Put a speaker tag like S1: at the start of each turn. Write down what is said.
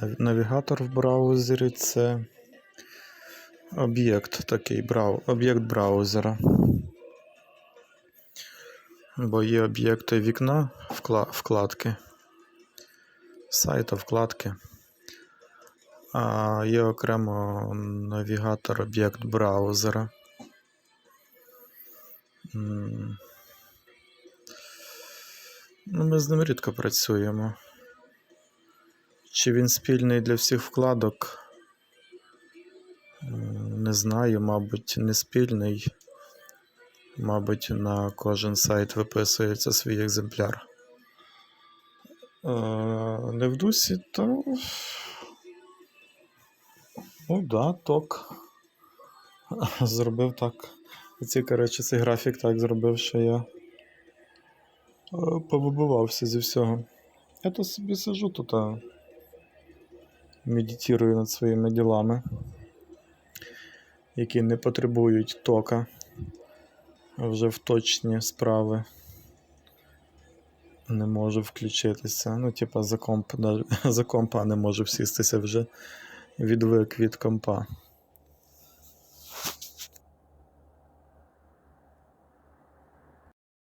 S1: Нав- Навігатор в браузері це об'єкт такий, брау... об'єкт браузера. Бо є об'єкти вікна, вкла... вкладки, сайта, вкладки. А є окремо навігатор об'єкт браузера. Ну, ми з ним рідко працюємо. Чи він спільний для всіх вкладок? Не знаю, мабуть, не спільний. Мабуть, на кожен сайт виписується свій екземпляр. Е, Не в дусі, то. Ну да, ток. Зробив так. Ці, коротше, цей графік так зробив, що я е, повибивався зі всього. Я то собі сижу тут, медитирую над своїми ділами, які не потребують тока вже в точні справи. Не можу включитися. Ну, типа, за комп, за компа не можу всістися вже відвик від компа.